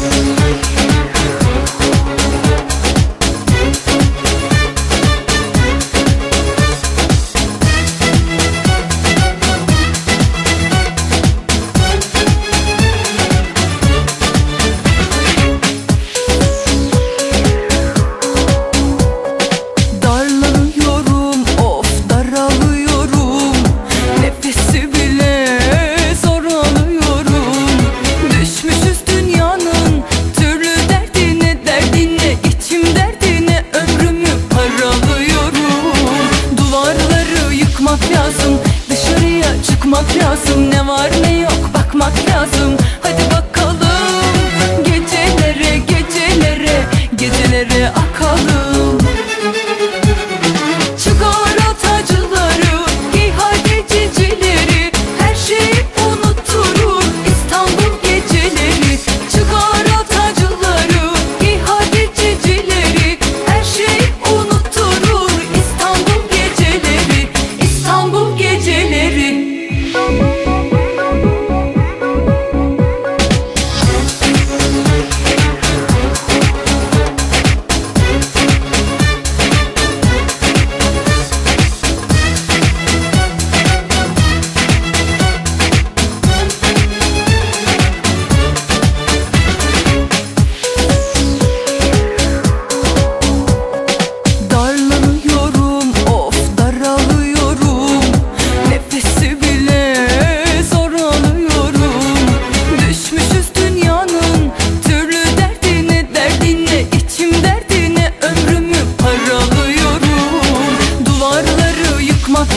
Thank lazım Ne var ne yok bakmak lazım. Hadi bakalım Gecelere gecelere Gecelere akalım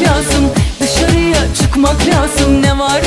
lazım. Dışarıya çıkmak lazım. Ne var